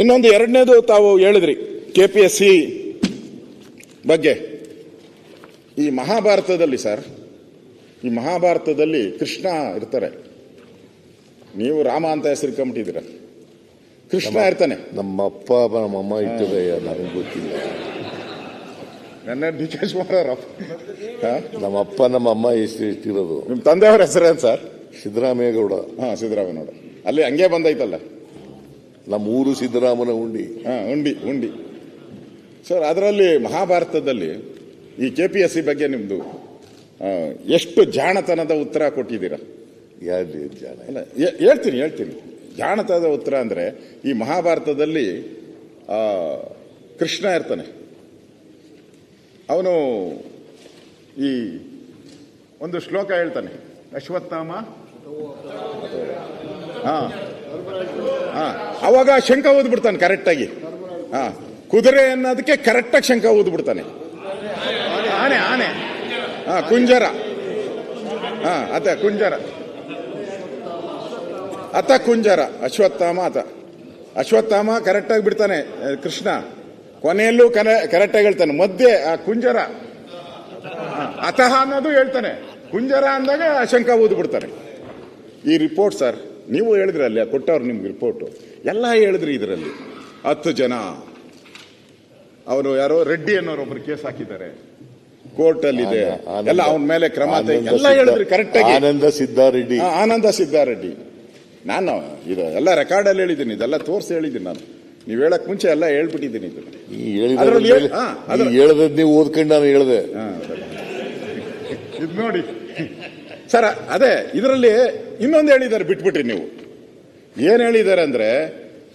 ಇನ್ನೊಂದು ಎರಡನೇದು ತಾವು ಹೇಳಿದ್ರಿ ಕೆ ಪಿ ಎಸ್ ಸಿ ಬಗ್ಗೆ. ಈ ಮಹಾಭಾರತದಲ್ಲಿ ಸರ್ ಈ ಮಹಾಭಾರತದಲ್ಲಿ ಕೃಷ್ಣ ಇರ್ತಾರೆ. ನೀವು ರಾಮ ಅಂತ ಹೆಸರಿಕೊಂಬಿಟ್ಟಿದ್ದೀರ ಕೃಷ್ಣ ಇರ್ತಾನೆ. ನಮ್ಮ ಅಪ್ಪ ನಮ್ಮಮ್ಮ ಇಟ್ಟಿದೆ ನನಗೆ ಗೊತ್ತಿಲ್ಲ. ನನ್ನ ಡಿ ಕೆ ಶಿವಕುಮಾರ್ ನಮ್ಮ ಅಪ್ಪ ನಮ್ಮ ಅಮ್ಮ ಎಷ್ಟು ಇಟ್ಟಿರೋದು. ನಿಮ್ಮ ತಂದೆಯವ್ರ ಹೆಸರೇನು ಸರ್? ಸಿದ್ದರಾಮೇಗೌಡ ಹಾಂ ಸಿದ್ದರಾಮೇಗೌಡ ಅಲ್ಲಿ ಹಂಗೆ ಬಂದೈತಲ್ಲ. ನಮ್ಮ ಊರು ಸಿದ್ದರಾಮನ ಉಂಡಿ ಹಾ ಉಂಡಿ ಉಂಡಿ ಸರ್ ಅದರಲ್ಲಿ ಮಹಾಭಾರತದಲ್ಲಿ ಈ ಕೆ ಪಿ ಎಸ್ ಸಿ ಬಗ್ಗೆ ನಿಮ್ದು ಆ, ಎಷ್ಟು ಜಾಣತನದ ಉತ್ತರ ಕೊಟ್ಟಿದ್ದೀರಾ? ಯಾರು ಜಾಣ? ಅಲ್ಲ ಹೇಳ್ತೀನಿ ಹೇಳ್ತೀನಿ. ಜಾಣತನದ ಉತ್ತರ ಅಂದ್ರೆ ಈ ಮಹಾಭಾರತದಲ್ಲಿ ಆ, ಕೃಷ್ಣ ಇರ್ತಾನೆ. ಅವನು ಈ ಒಂದು ಶ್ಲೋಕ ಹೇಳ್ತಾನೆ ಅಶ್ವತ್ಥಾಮ. ಹಾ. ಅವಾಗ ಶಂಕ ಓದ್ಬಿಡ್ತಾನೆ ಕರೆಕ್ಟಾಗಿ ಹಾ ಕುದುರೆ ಅನ್ನೋದಕ್ಕೆ ಕರೆಕ್ಟಾಗಿ ಶಂಕ ಓದ್ಬಿಡ್ತಾನೆ ಆನೆ ಆನೆ. ಹಾ ಕುಂಜರ. ಹಾ ಅತ ಕುಂಜರ. ಅತ ಕುಂಜರ ಅಶ್ವತ್ಥಾಮ ಅತ. ಅಶ್ವತ್ಥಾಮ ಕರೆಕ್ಟಾಗಿ ಬಿಡ್ತಾನೆ ಕೃಷ್ಣ. ಕೊನೆಯಲ್ಲೂ ಕರೆ ಕರೆಕ್ಟಾಗಿ ಹೇಳ್ತಾನೆ ಮಧ್ಯೆ ಆ ಕುಂಜರ. ಅತಃ ಅನ್ನೋದು ಹೇಳ್ತಾನೆ. ಕುಂಜರ ಅಂದಾಗ ಶಂಕ ಓದ್ಬಿಡ್ತಾನೆ ಈ ರಿಪೋರ್ಟ್ ಸರ್ ನೀವು ಹೇಳಿದ್ರಿ ಅಲ್ಲಿ ಕೊಟ್ಟವ್ರು ನಿಮ್ಗೆ ರಿಪೋರ್ಟ್ ಎಲ್ಲ ಹೇಳಿದ್ರಿ ಇದರಲ್ಲಿ. ಹತ್ತು ಜನ. ಅವರು ಯಾರೋ ರೆಡ್ಡಿ ಅನ್ನೋರು ಒಬ್ರು ಕೇಸ್ ಹಾಕಿದ್ದಾರೆ. ಕೋರ್ಟ್ ಅಲ್ಲಿ ಇದೆ ಎಲ್ಲ ಅವನ ಮೇಲೆ ಕ್ರಮ ಆನಂದ ಎಲ್ಲ ಹೇಳಿದ್ರಿ ಕರೆಕ್ಟಾಗಿ ಆನಂದ ಸಿದ್ದಾರೆಡ್ಡಿ ಆನಂದ ಸಿದ್ದಾರೆಡ್ಡಿ ನಾನು ಇದು ಎಲ್ಲ ರೆಕಾರ್ಡಲ್ಲಿ ಹೇಳಿದ್ದೀನಿ. ಇದೆಲ್ಲ ತೋರಿಸಿ ಹೇಳಿದ್ದೀನಿ ನಾನು. ನೀವು ಹೇಳಕ್ ಮುಂಚೆ ಎಲ್ಲ ಹೇಳ್ಬಿಟ್ಟಿದ್ದೀನಿ ಹೇಳದದ್ ನೀವು ಓದ್ಕೊಂಡು ನಾನು ಹೇಳಿದೆ. ಇದು ನೋಡಿ. ಸರ್ ಅದೇ ಇದರಲ್ಲಿ ಇನ್ನೊಂದು ಹೇಳಿದ್ದಾರೆ, ಬಿಟ್ಬಿಟ್ರಿ ನೀವು. ಏನು ಹೇಳಿದ್ದಾರೆ ಅಂದರೆ,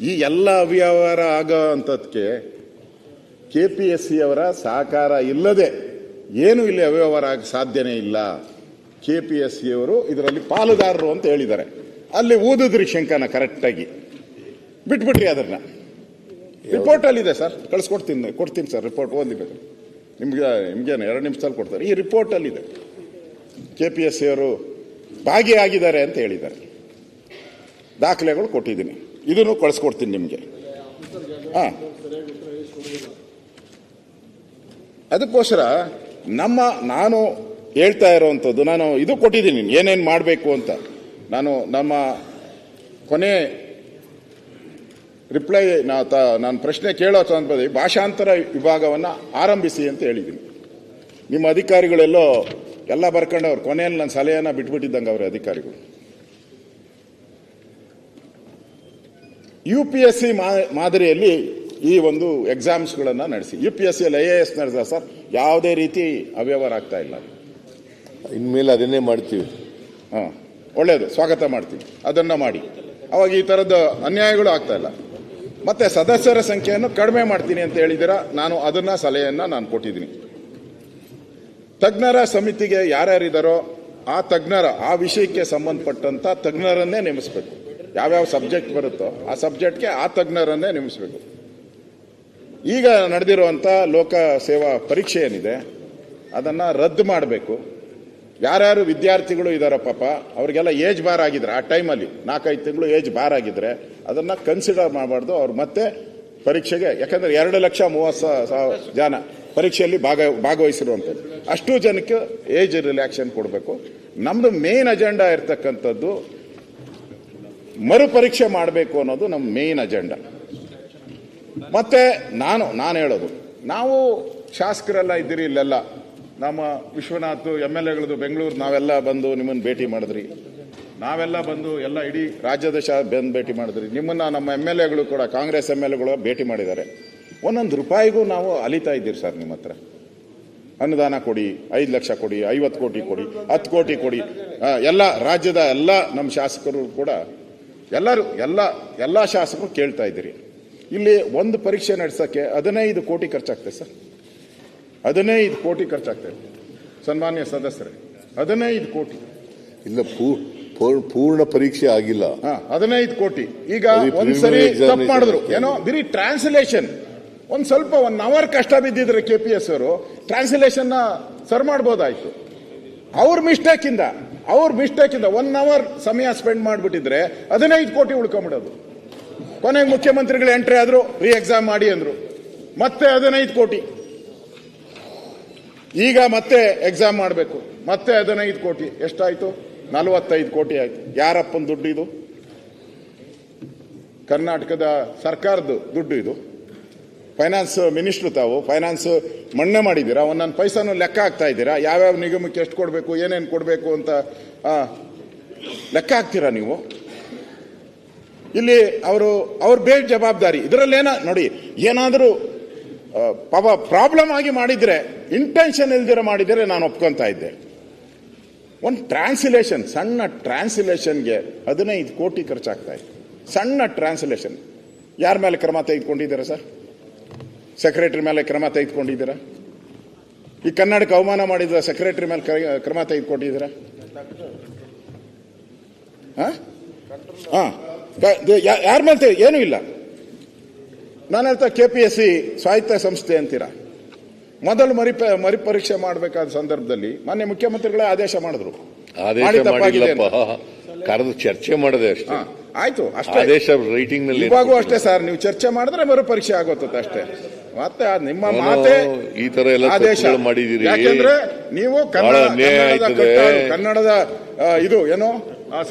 ಈ ಎಲ್ಲ ಅವ್ಯವಹಾರ ಆಗೋ ಅಂಥದ್ಕೆ ಕೆ ಪಿ ಎಸ್ ಸಿ ಅವರ ಸಹಕಾರ ಇಲ್ಲದೆ ಏನು ಇಲ್ಲಿ ಅವ್ಯವಹಾರ ಆಗ ಸಾಧ್ಯನೇ ಇಲ್ಲ. ಕೆ ಪಿ ಎಸ್ ಸಿ ಅವರು ಇದರಲ್ಲಿ ಪಾಲುದಾರರು ಅಂತ ಹೇಳಿದ್ದಾರೆ. ಅಲ್ಲಿ ಓದಿದ್ರಿ ಶಂಕನ ಕರೆಕ್ಟಾಗಿ. ಬಿಟ್ಬಿಟ್ರಿ ಅದನ್ನ. ರಿಪೋರ್ಟ್ ಅಲ್ಲಿ ಇದೆ ಸರ್. ಕಳಿಸ್ಕೊಡ್ತೀನಿ, ಕೊಡ್ತೀನಿ ಸರ್ ರಿಪೋರ್ಟ್ ಓದಿಬೇಕು ನಿಮ್ಗೆ, ನಿಮ್ಗೇನು, ಎರಡು ನಿಮಿಷದಲ್ಲಿ ಕೊಡ್ತಾರೆ. ಈ ರಿಪೋರ್ಟ್ ಅಲ್ಲಿ ಇದೆ ಕೆ ಪಿ ಎಸ್ ಸಿ ಅವರು ಭಾಗಿಯಾಗಿದ್ದಾರೆ ಅಂತ ಹೇಳಿದ್ದಾರೆ. ದಾಖಲೆಗಳು ಕೊಟ್ಟಿದ್ದೀನಿ. ಇದನ್ನು ಕಳಿಸ್ಕೊಡ್ತೀನಿ ನಿಮಗೆ. ಹಾಂ. ಅದಕ್ಕೋಸ್ಕರ ನಮ್ಮ ನಾನು ಹೇಳ್ತಾ ಇರೋವಂಥದ್ದು ನಾನು ಇದು ಕೊಟ್ಟಿದ್ದೀನಿ, ಏನೇನು ಮಾಡಬೇಕು ಅಂತ. ನಾನು ನಮ್ಮ ಕೊನೆ ರಿಪ್ಲೈ ನಾ ನಾನು ಪ್ರಶ್ನೆ ಕೇಳೋ ಸಂದರ್ಭದಲ್ಲಿ ಭಾಷಾಂತರ ವಿಭಾಗವನ್ನು ಆರಂಭಿಸಿ ಅಂತ ಹೇಳಿದ್ದೀನಿ. ನಿಮ್ಮ ಅಧಿಕಾರಿಗಳೆಲ್ಲೋ ಎಲ್ಲ ಬರ್ಕೊಂಡವ್ರು ಕೊನೆಯಲ್ಲಿ ನನ್ನ ಸಲಹೆಯನ್ನ ಬಿಟ್ಬಿಟ್ಟಿದ್ದಂಗೆ ಅವ್ರ ಅಧಿಕಾರಿಗಳು. ಯು ಪಿ ಎಸ್ ಸಿ ಮಾದರಿಯಲ್ಲಿ ಈ ಒಂದು ಎಕ್ಸಾಮ್ಸ್ಗಳನ್ನು ನಡೆಸಿ. U P S C I A S ನಡೆದ ಸರ್ ಯಾವುದೇ ರೀತಿ ಅವ್ಯವಹಾರ ಆಗ್ತಾ ಇಲ್ಲ. ಇನ್ಮೇಲೆ ಅದನ್ನೇ ಮಾಡ್ತೀವಿ. ಹಾಂ ಒಳ್ಳೆಯದು ಸ್ವಾಗತ ಮಾಡ್ತೀವಿ. ಅದನ್ನು ಮಾಡಿ. ಅವಾಗ ಈ ಥರದ ಅನ್ಯಾಯಗಳು ಆಗ್ತಾ ಇಲ್ಲ. ಮತ್ತೆ ಸದಸ್ಯರ ಸಂಖ್ಯೆಯನ್ನು ಕಡಿಮೆ ಮಾಡ್ತೀನಿ ಅಂತ ಹೇಳಿದಿರ ನಾನು ಅದನ್ನ ಸಲಹೆಯನ್ನು ನಾನು ಕೊಟ್ಟಿದ್ದೀನಿ. ತಜ್ಞರ ಸಮಿತಿಗೆ ಯಾರ್ಯಾರಿದ್ದಾರೋ ಆ ತಜ್ಞರ, ಆ ವಿಷಯಕ್ಕೆ ಸಂಬಂಧಪಟ್ಟಂತ ತಜ್ಞರನ್ನೇ ನೇಮಿಸಬೇಕು. ಯಾವ್ಯಾವ ಸಬ್ಜೆಕ್ಟ್ ಬರುತ್ತೋ ಆ ಸಬ್ಜೆಕ್ಟ್ಗೆ ಆ ತಜ್ಞರನ್ನೇ ನೇಮಿಸಬೇಕು. ಈಗ ನಡೆದಿರುವಂಥ ಲೋಕ ಸೇವಾ ಪರೀಕ್ಷೆ ಏನಿದೆ, ಅದನ್ನು ರದ್ದು ಮಾಡಬೇಕು. ಯಾರ್ಯಾರು ವಿದ್ಯಾರ್ಥಿಗಳು ಇದಾರ ಪಾಪ, ಅವರಿಗೆಲ್ಲ ಏಜ್ ಬಾರ್ ಆಗಿದ್ರೆ, ಆ ಟೈಮಲ್ಲಿ ನಾಲ್ಕೈದು ತಿಂಗಳು ಏಜ್ ಬಾರ್ ಆಗಿದ್ರೆ ಅದನ್ನ ಕನ್ಸಿಡರ್ ಮಾಡಬಾರ್ದು. ಅವ್ರು ಮತ್ತೆ ಪರೀಕ್ಷೆಗೆ, ಯಾಕಂದ್ರೆ ಎರಡು ಲಕ್ಷ ಮೂವತ್ತು ಸಾವಿರ ಜನ ಪರೀಕ್ಷೆಯಲ್ಲಿ ಭಾಗ, ಭಾಗವಹಿಸಿರುವಂಥದ್ದು. ಅಷ್ಟು ಜನಕ್ಕೆ ಏಜ್ ರಿಲ್ಯಾಕ್ಷನ್ ಕೊಡಬೇಕು. ನಮ್ಮದು ಮೇನ್ ಅಜೆಂಡಾ ಇರ್ತಕ್ಕಂಥದ್ದು ಮರುಪರೀಕ್ಷೆ ಮಾಡಬೇಕು ಅನ್ನೋದು ನಮ್ಮ ಮೇನ್ ಅಜೆಂಡಾ ಮತ್ತೆ ನಾನು ನಾನು ಹೇಳೋದು, ನಾವು ಶಾಸಕರೆಲ್ಲ ಇದ್ದೀರಿ ಇಲ್ಲೆಲ್ಲ. ನಮ್ಮ ವಿಶ್ವನಾಥ್ ಎಂ ಎಲ್ ಎಗಳದು ಬೆಂಗಳೂರು, ನಾವೆಲ್ಲ ಬಂದು ನಿಮ್ಮನ್ನು ಭೇಟಿ ಮಾಡಿದ್ರಿ. ನಾವೆಲ್ಲ ಬಂದು ಎಲ್ಲ ಇಡೀ ರಾಜ್ಯದ ಶಾ, ಬಂದು ಭೇಟಿ ಮಾಡಿದ್ರಿ. ನಿಮ್ಮನ್ನ ನಮ್ಮ ಎಂ ಎಲ್ ಎಗಳು ಕೂಡ, ಕಾಂಗ್ರೆಸ್ ಎಂ ಎಲ್ ಎಗಳು ಭೇಟಿ ಮಾಡಿದ್ದಾರೆ. ಒಂದೊಂದು ರೂಪಾಯಿಗೂ ನಾವು ಅಲಿತಾ ಇದ್ದೀರಿ ಸರ್ ನಿಮ್ಮ ಹತ್ರ. ಅನುದಾನ ಕೊಡಿ ಐದು ಲಕ್ಷ ಕೊಡಿ ಐವತ್ತು ಕೋಟಿ ಕೊಡಿ ಹತ್ತು ಕೋಟಿ ಕೊಡಿ. ಎಲ್ಲ ರಾಜ್ಯದ ಎಲ್ಲ ನಮ್ಮ ಶಾಸಕರು ಕೂಡ ಎಲ್ಲರೂ ಎಲ್ಲ ಎಲ್ಲ ಶಾಸಕರು ಕೇಳ್ತಾ ಇದ್ದೀರಿ. ಇಲ್ಲಿ ಒಂದು ಪರೀಕ್ಷೆ ನಡೆಸೋಕ್ಕೆ ಹದಿನೈದು ಕೋಟಿ ಖರ್ಚಾಗ್ತದೆ ಸರ್. ಹದಿನೈದು ಕೋಟಿ ಖರ್ಚಾಗ್ತದೆ. ಸನ್ಮಾನ್ಯ ಸದಸ್ಯರೇ ಹದಿನೈದು ಕೋಟಿ. ಇಲ್ಲ ಪೂ- ಪೂರ್ಣ ಪರೀಕ್ಷೆ ಆಗಿಲ್ಲ. ಹಾ ಹದಿನೈದು ಕೋಟಿ. ಈಗ ಒಂದ್ಸರಿ ತಪ್ಪು ಮಾಡಿದ್ರು. ಏನೋ ಬರೀ ಟ್ರಾನ್ಸ್ಲೇಷನ್ ಒಂದ್ ಸ್ವಲ್ಪ ಒನ್ ಅವರ್ ಕಷ್ಟ ಬಿದ್ದಿದ್ರೆ ಕೆ ಪಿ ಎಸ್ ಅವರು ಟ್ರಾನ್ಸ್ಲೇಷನ್ ಸರ್ ಮಾಡ್ಬೋದಾಯ್ತು. ಅವ್ರ ಮಿಸ್ಟೇಕ್ ಇಂದ, ಅವ್ರ ಮಿಸ್ಟೇಕ್ ಇಂದ ಒನ್ ಅವರ್ ಸಮಯ ಸ್ಪೆಂಡ್ ಮಾಡಿಬಿಟ್ಟಿದ್ರೆ ಹದಿನೈದು ಕೋಟಿ ಉಳ್ಕೊಂಬಿಡೋದು. ಕೊನೆಗೆ ಮುಖ್ಯಮಂತ್ರಿಗಳು ಎಂಟ್ರಿ ಆದ್ರು ರೀ ಎಕ್ಸಾಮ್ ಮಾಡಿ ಅಂದ್ರು. ಮತ್ತೆ ಹದಿನೈದು ಕೋಟಿ. ಈಗ ಮತ್ತೆ ಎಕ್ಸಾಮ್ ಮಾಡಬೇಕು. ಮತ್ತೆ ಹದಿನೈದು ಕೋಟಿ. ಎಷ್ಟಾಯ್ತು? ನಲವತ್ತೈದು ಕೋಟಿ ಆಯ್ತು. ಯಾರಪ್ಪನ ದುಡ್ಡು ಇದು? ಕರ್ನಾಟಕದ ಸರ್ಕಾರದ ದುಡ್ಡು ಇದು. ಫೈನಾನ್ಸ್ ಮಿನಿಸ್ಟ್ರು ತಾವು ಫೈನಾನ್ಸ್ ಮಣ್ಣೆ ಮಾಡಿದ್ದೀರಾ? ಒಂದೊಂದು ಪೈಸಾನು ಲೆಕ್ಕ ಹಾಕ್ತಾ ಇದ್ದೀರಾ? ಯಾವ್ಯಾವ ನಿಗಮಕ್ಕೆ ಎಷ್ಟು ಕೊಡಬೇಕು, ಏನೇನು ಕೊಡಬೇಕು ಅಂತ ಲೆಕ್ಕ ಹಾಕ್ತೀರಾ ನೀವು? ಇಲ್ಲಿ ಅವರು, ಅವ್ರ ಬೇಗ ಜವಾಬ್ದಾರಿ. ಇದರಲ್ಲೇನ, ನೋಡಿ, ಏನಾದರೂ ಪಾಪ ಪ್ರಾಬ್ಲಮ್ ಆಗಿ ಮಾಡಿದರೆ ಇಂಟೆನ್ಷನ್ ಇಲ್ದಿರ ಮಾಡಿದರೆ ನಾನು ಒಪ್ಕೊತಾ ಇದ್ದೆ. ಒಂದು ಟ್ರಾನ್ಸ್ಲೇಷನ್ ಸಣ್ಣ ಟ್ರಾನ್ಸ್ಲೇಷನ್ಗೆ ಹದಿನೈದು ಕೋಟಿ ಖರ್ಚಾಗ್ತಾ ಇದೆ ಸಣ್ಣ ಟ್ರಾನ್ಸ್ಲೇಷನ್ ಯಾರ ಮೇಲೆ ಕ್ರಮ ತೆಗೆದುಕೊಂಡಿದ್ದೀರಾ ಸರ್? ಸೆಕ್ರೆಟರಿ ಮೇಲೆ ಕ್ರಮ ತೆಗೆದುಕೊಂಡಿದ್ದೀರಾ? ಈ ಕನ್ನಡಕ್ಕೆ ಅವಮಾನ ಮಾಡಿದ ಸೆಕ್ರೆಟರಿ ಮೇಲೆ ಕ್ರ- ಕ್ರಮ ತೆಗೆದುಕೊಂಡಿದ್ದೀರಾ? ಹಾ? ಯಾರ ಮೇಲೆ ಏನು ಇಲ್ಲ. ನಾನು ಹೇಳ್ತಾ ಕೆ ಪಿ ಎಸ್ ಸಿ ಸಾಹಿತ್ಯ ಸಂಸ್ಥೆ ಅಂತೀರಾ? ಮೊದಲು ಮರಿ ಮರಿಪರೀಕ್ಷೆ ಮಾಡಬೇಕಾದ ಸಂದರ್ಭದಲ್ಲಿ ಮಾನ್ಯ ಮುಖ್ಯಮಂತ್ರಿಗಳೇ ಆದೇಶ ಮಾಡಿದ್ರು. ಕರೆದು ಚರ್ಚೆ ಮಾಡಿದೆ ಅಷ್ಟೇ. ಆಯ್ತು ಅಷ್ಟೇ. ಆದೇಶ ರೈಟಿಂಗ್ನಲ್ಲಿ ಇವಾಗೂ ಅಷ್ಟೇ ಸರ್ ನೀವು ಚರ್ಚೆ ಮಾಡಿದ್ರೆ ಮರು ಪರೀಕ್ಷೆ ಆಗೋತದೆ ಅಷ್ಟೇ. ಮತ್ತೆ ಅದ್ ನಿಮ್ಮ ಮಾತೆ ಈ ತರ ಎಲ್ಲ ಆದೇಶ. ಮಾಡಿದೀರಿ. ಯಾಕೆಂದ್ರೆ ನೀವು ಕನ್ನಡ ಕನ್ನಡದ ಇದು ಏನು?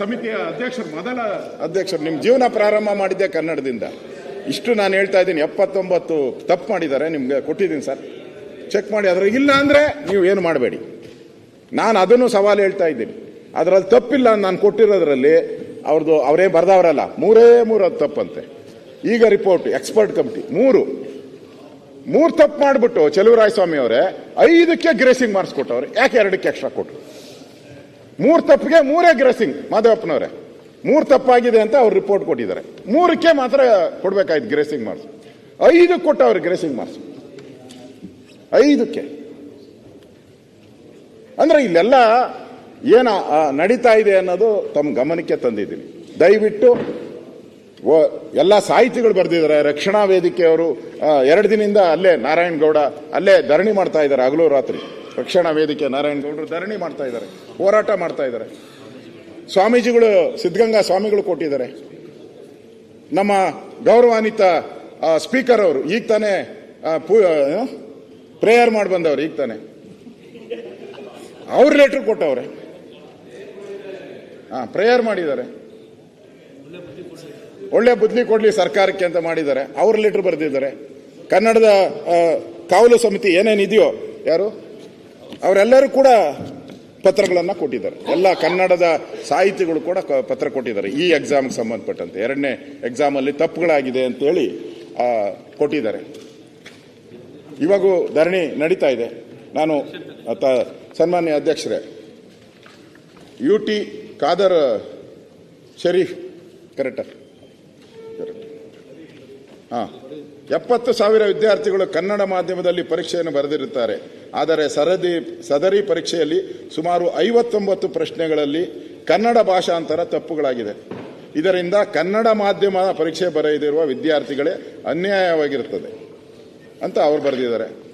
ಸಮಿತಿಯ ಅಧ್ಯಕ್ಷರು ಮೊದಲ ಅಧ್ಯಕ್ಷರು ನಿಮ್ ಜೀವನ ಪ್ರಾರಂಭ ಮಾಡಿದ್ದೆ ಕನ್ನಡದಿಂದ. ಇಷ್ಟು ನಾನು ಹೇಳ್ತಾ ಇದ್ದೀನಿ. ಎಪ್ಪತ್ತೊಂಬತ್ತು ತಪ್ಪು ಮಾಡಿದ್ದಾರೆ ನಿಮ್ಗೆ ಕೊಟ್ಟಿದ್ದೀನಿ ಸರ್. ಚೆಕ್ ಮಾಡಿ. ಅದ್ರ ಇಲ್ಲ ಅಂದ್ರೆ ನೀವು ಏನು ಮಾಡಬೇಡಿ. ನಾನು ಅದನ್ನು ಸವಾಲು ಹೇಳ್ತಾ ಇದ್ದೀನಿ. ಅದರಲ್ಲಿ ತಪ್ಪಿಲ್ಲ ನಾನು ಕೊಟ್ಟಿರೋದ್ರಲ್ಲಿ ಅವ್ರದ್ದು ಅವರೇ ಬರ್ದವರಲ್ಲ. ಮೂರೇ ಮೂರು ಅದು ತಪ್ಪಂತೆ. ಈಗ ರಿಪೋರ್ಟ್ ಎಕ್ಸ್ಪರ್ಟ್ ಕಮಿಟಿ ಮೂರು. ಮೂರು ತಪ್ಪು ಮಾಡಿಬಿಟ್ಟು ಚೆಲುವರಾಯಸ್ವಾಮಿ ಅವರೇ, ಐದಕ್ಕೆ ಗ್ರೇಸಿಂಗ್ ಮಾಡಿಸ್ಕೊಟ್ಟವ್ರೆ. ಕೊಟ್ಟವ್ರೆ ಯಾಕೆ ಎರಡಕ್ಕೆ ಎಕ್ಸ್ಟ್ರಾ ಕೊಟ್ಟರು ಮೂರು ತಪ್ಪಿಗೆ ಮೂರೇ ಗ್ರೇಸಿಂಗ್ ಮಾಧವಪ್ಪನವರೇ. ಮೂರು ತಪ್ಪಾಗಿದೆ ಅಂತ ಅವ್ರು ರಿಪೋರ್ಟ್ ಕೊಟ್ಟಿದ್ದಾರೆ. ಮೂರಕ್ಕೆ ಮಾತ್ರ ಕೊಡ್ಬೇಕಾಯ್ತು ಗ್ರೇಸಿಂಗ್ ಮಾರ್ಕ್ಸ್ ಐದು ಅವ್ರಿಗೆ ಗ್ರೇಸಿಂಗ್ ಮಾರ್ಕ್ಸ್ ಐದಕ್ಕೆ. ಅಂದ್ರೆ ಇಲ್ಲೆಲ್ಲ ಏನ ನಡೀತಾ ಇದೆ ಅನ್ನೋದು ತಮ್ಮ ಗಮನಕ್ಕೆ ತಂದಿದ್ದೀನಿ. ದಯವಿಟ್ಟು ಎಲ್ಲ ಸಾಹಿತಿಗಳು ಬರೆದಿದ್ದಾರೆ. ರಕ್ಷಣಾ ವೇದಿಕೆಯವರು ಎರಡು ದಿನದಿಂದ ಅಲ್ಲೇ ನಾರಾಯಣಗೌಡ ಅಲ್ಲೇ ಧರಣಿ ಮಾಡ್ತಾ ಇದ್ದಾರೆ ಹಗಲು ರಾತ್ರಿ. ರಕ್ಷಣಾ ವೇದಿಕೆ ನಾರಾಯಣಗೌಡರು ಧರಣಿ ಮಾಡ್ತಾ ಇದ್ದಾರೆ, ಹೋರಾಟ ಮಾಡ್ತಾ ಇದ್ದಾರೆ. ಸ್ವಾಮೀಜಿಗಳು, ಸಿದ್ಧಗಂಗಾ ಸ್ವಾಮಿಗಳು ಕೊಟ್ಟಿದ್ದಾರೆ. ನಮ್ಮ ಗೌರವಾನ್ವಿತ ಸ್ಪೀಕರ್ ಅವರು, ಈಗ ತಾನೇ ಪ್ರೇಯರ್ ಮಾಡಿ ಬಂದವರು, ಈಗ ತಾನೆ. ಅವ್ರ ಲೆಟ್ರ್ ಕೊಟ್ಟವ್ರೆ. ಹಾ ಪ್ರೇಯರ್ ಮಾಡಿದ್ದಾರೆ. ಒಳ್ಳೆ ಬುದ್ಧಿ ಕೊಡಲಿ ಸರ್ಕಾರಕ್ಕೆ ಅಂತ ಮಾಡಿದ್ದಾರೆ. ಅವ್ರ ಲೆಟ್ರ್ ಬರೆದಿದ್ದಾರೆ. ಕನ್ನಡದ ಕಾವಲು ಸಮಿತಿ ಏನೇನಿದೆಯೋ, ಯಾರು? ಅವರೆಲ್ಲರೂ ಕೂಡ ಪತ್ರಗಳನ್ನು ಕೊಟ್ಟಿದ್ದಾರೆ. ಎಲ್ಲ ಕನ್ನಡದ ಸಾಹಿತಿಗಳು ಕೂಡ ಪತ್ರ ಕೊಟ್ಟಿದ್ದಾರೆ. ಈ ಎಕ್ಸಾಮ್ಗೆ ಸಂಬಂಧಪಟ್ಟಂತೆ. ಎರಡನೇ ಎಕ್ಸಾಮಲ್ಲಿ ತಪ್ಪುಗಳಾಗಿದೆ ಅಂತೇಳಿ ಕೊಟ್ಟಿದ್ದಾರೆ. ಇವಾಗ ಧರಣಿ ನಡೀತಾ ಇದೆ. ನಾನು ತ- ಸನ್ಮಾನ್ಯ ಅಧ್ಯಕ್ಷರೇ U T Khader Sharif correct ಹಾ, ಎಪ್ಪತ್ತು ಸಾವಿರ ವಿದ್ಯಾರ್ಥಿಗಳು ಕನ್ನಡ ಮಾಧ್ಯಮದಲ್ಲಿ ಪರೀಕ್ಷೆಯನ್ನು ಬರೆದಿರುತ್ತಾರೆ. ಆದರೆ ಸರದಿ, ಸದರಿ ಪರೀಕ್ಷೆಯಲ್ಲಿ ಸುಮಾರು ಐವತ್ತೊಂಬತ್ತು ಪ್ರಶ್ನೆಗಳಲ್ಲಿ ಕನ್ನಡ ಭಾಷಾಂತರ ತಪ್ಪುಗಳಾಗಿದೆ. ಇದರಿಂದ ಕನ್ನಡ ಮಾಧ್ಯಮ ಪರೀಕ್ಷೆ ಬರೆಯದಿರುವ ವಿದ್ಯಾರ್ಥಿಗಳೇ ಅನ್ಯಾಯವಾಗಿರುತ್ತದೆ ಅಂತ ಅವರು ಬರೆದಿದ್ದಾರೆ.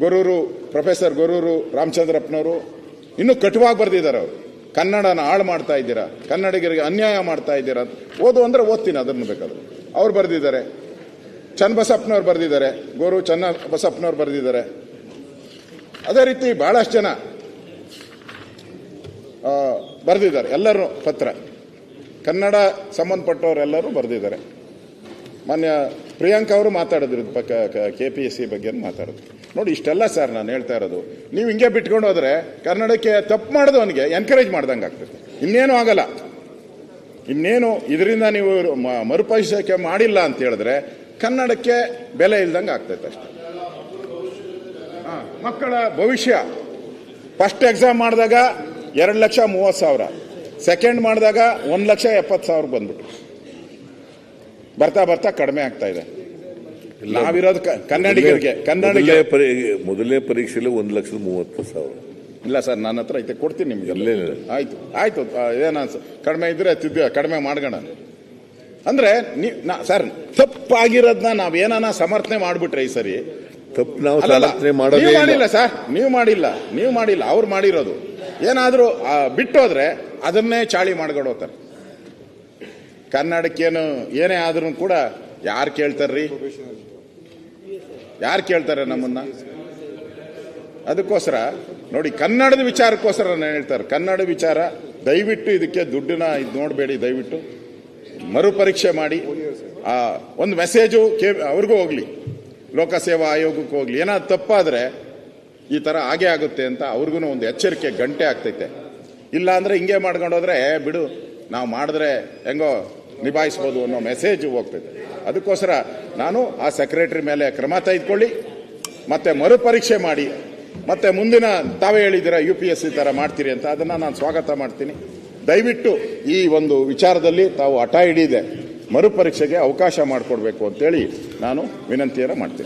ಗೊರೂರು, ಪ್ರೊಫೆಸರ್ ಗೊರೂರು ರಾಮಚಂದ್ರಪ್ಪನವರು ಇನ್ನೂ ಕಟುವಾಗಿ ಬರೆದಿದ್ದಾರೆ ಅವರು. ಕನ್ನಡನ ಹಾಳು ಮಾಡ್ತಾ ಇದ್ದೀರಾ? ಕನ್ನಡಿಗರಿಗೆ ಅನ್ಯಾಯ ಮಾಡ್ತಾ ಇದ್ದೀರಾ? ಓದು ಅಂದ್ರೆ ಓದ್ತೀನಿ, ಅದನ್ನು ಬೇಕಾದ್ರೆ. ಅವ್ರು ಬರೆದಿದ್ದಾರೆ. ಚನ್ನಬಸಪ್ಪನವ್ರು ಬರೆದಿದ್ದಾರೆ. ಗೋರು ಚನ್ನ ಬಸಪ್ಪನವ್ರು ಬರೆದಿದ್ದಾರೆ. ಅದೇ ರೀತಿ ಬಹಳಷ್ಟು ಜನ ಬರೆದಿದ್ದಾರೆ. ಎಲ್ಲರೂ ಪತ್ರ. ಕನ್ನಡ ಸಂಬಂಧಪಟ್ಟವರೆಲ್ಲರೂ ಬರೆದಿದ್ದಾರೆ. ಮಾನ್ಯ ಪ್ರಿಯಾಂಕಾ ಅವರು ಮಾತಾಡಿದ್ರು ಕೆ ಪಿ ಎಸ್ ಸಿ ಬಗ್ಗೆ ಮಾತಾಡೋದು. ನೋಡಿ ಇಷ್ಟೆಲ್ಲ ಸರ್ ನಾನು ಹೇಳ್ತಾ ಇರೋದು. ನೀವು ಹಿಂಗೆ ಬಿಟ್ಕೊಂಡು ಹೋದ್ರೆ ಕನ್ನಡಕ್ಕೆ ತಪ್ಪು ಮಾಡಿದವನಿಗೆ ಎನ್ಕರೇಜ್ ಮಾಡ್ದಂಗೆ ಆಗ್ತದೆ. ಇನ್ನೇನು ಆಗಲ್ಲ. ಇನ್ನೇನು ಇದರಿಂದ ನೀವು ಮ- ಮಾಡಿಲ್ಲ ಅಂತ ಹೇಳಿದ್ರೆ ಕನ್ನಡಕ್ಕೆ ಬೆಲೆ ಇಲ್ದಂಗೆ ಆಗ್ತೈತೆ ಅಷ್ಟೆ. ಹಾ, ಮಕ್ಕಳ ಭವಿಷ್ಯ. ಫಸ್ಟ್ ಎಕ್ಸಾಮ್ ಮಾಡಿದಾಗ ಎರಡು ಲಕ್ಷ ಮೂವತ್ತು ಸಾವಿರ. ಸೆಕೆಂಡ್ ಮಾಡಿದಾಗ ಒಂದು ಲಕ್ಷ ಎಪ್ಪತ್ತು ಸಾವಿರ ಬಂದ್ಬಿಟ್ಟು ಬರ್ತಾ ಬರ್ತಾ ಕಡಿಮೆ ಆಗ್ತಾ ಇದೆ. ನಾವಿರೋದು ಕನ್ನಡಿಗರಿಗೆ ಕನ್ನಡಿಗೆ ಮೊದಲನೇ ಪರಿ- ಮೊದಲನೇ ಪರೀಕ್ಷೆಯಲ್ಲಿ ಒಂದು ಲಕ್ಷದ ಮೂವತ್ತು ಸಾವಿರ. ಇಲ್ಲ ಸರ್ ನನ್ನ ಹತ್ರ ಐತೆ ಕೊಡ್ತೀನಿ ನಿಮ್ಗೆ. ಆಯ್ತು ಆಯ್ತು ಏನ ಕಡಿಮೆ ಇದ್ರೆ ತಿದ್ದ ಕಡಿಮೆ ಮಾಡೋಣ ಅಂದ್ರೆ ನೀ ನಾ- ಸರ್ ತಪ್ಪಾಗಿರೋದನ್ನ ನಾವೇನ ಸಮರ್ಥನೆ ಮಾಡ್ಬಿಟ್ರೆ ಈ ಸರಿ? ತಪ್ಪು ನಾವು ಸಮರ್ಥನೆ ಮಾಡೋದೇ ಮಾಡಿಲ್ಲ ಸರ್ ನೀವು ಮಾಡಿಲ್ಲ ನೀವು ಮಾಡಿಲ್ಲ ಅವ್ರು ಮಾಡಿರೋದು. ಏನಾದ್ರೂ ಬಿಟ್ಟು ಬಿಟ್ಟೋದ್ರೆ ಅದನ್ನೇ ಚಾಳಿ ಮಾಡ್ಕೊಂಡು ಹೋಗ್ತಾರೆ. ಕನ್ನಡಕ್ಕೇನು ಏನೇ ಆದ್ರೂ ಕೂಡ ಯಾರು ಕೇಳ್ತಾರ್ರಿ? ಯಾರು ಕೇಳ್ತಾರೆ ನಮ್ಮನ್ನ? ಅದಕ್ಕೋಸ್ಕರ ನೋಡಿ, ಕನ್ನಡದ ವಿಚಾರಕ್ಕೋಸ್ಕರ ನಾನು ಹೇಳ್ತಾರೆ ಕನ್ನಡ ವಿಚಾರ ದಯವಿಟ್ಟು ಇದಕ್ಕೆ ದುಡ್ಡನ್ನ ಇದು ನೋಡಬೇಡಿ, ದಯವಿಟ್ಟು ಮರುಪರೀಕ್ಷೆ ಮಾಡಿ. ಆ, ಒಂದು ಮೆಸೇಜು ಕೇ, ಅವ್ರಿಗೂ ಹೋಗ್ಲಿ, ಲೋಕಸೇವಾ ಆಯೋಗಕ್ಕೂ ಹೋಗ್ಲಿ. ಏನಾದ್ರು ತಪ್ಪಾದ್ರೆ ಈ ಥರ ಹಾಗೆ ಆಗುತ್ತೆ ಅಂತ ಅವ್ರಿಗೂ ಒಂದು ಎಚ್ಚರಿಕೆ ಗಂಟೆ ಆಗ್ತೈತೆ. ಇಲ್ಲ ಅಂದ್ರೆ ಹಿಂಗೆ ಮಾಡ್ಕೊಂಡೋದ್ರೆ ಬಿಡು, ನಾವು ಮಾಡಿದ್ರೆ ಹೆಂಗೋ ನಿಭಾಯಿಸ್ಬೋದು ಅನ್ನೋ ಮೆಸೇಜ್ ಹೋಗ್ತದೆ. ಅದಕ್ಕೋಸ್ಕರ ನಾನು ಆ ಸೆಕ್ರೆಟರಿ ಮೇಲೆ ಕ್ರಮ ತೆಗೆದುಕೊಳ್ಳಿ, ಮತ್ತೆ ಮರುಪರೀಕ್ಷೆ ಮಾಡಿ, ಮತ್ತೆ ಮುಂದಿನ ತಾವೇ ಹೇಳಿದ್ದೀರಾ ಯು ಪಿ ಎಸ್ ಸಿ ಥರ ಮಾಡ್ತೀರಿ ಅಂತ ಅದನ್ನ ನಾನು ಸ್ವಾಗತ ಮಾಡ್ತೀನಿ. ದಯವಿಟ್ಟು ಈ ಒಂದು ವಿಚಾರದಲ್ಲಿ ತಾವು ಹಠ ಹಿಡಿದೆ ಮರುಪರೀಕ್ಷೆಗೆ ಅವಕಾಶ ಮಾಡಿಕೊಡ್ಬೇಕು ಅಂತೇಳಿ ನಾನು ವಿನಂತಿಯನ್ನು ಮಾಡ್ತೀನಿ.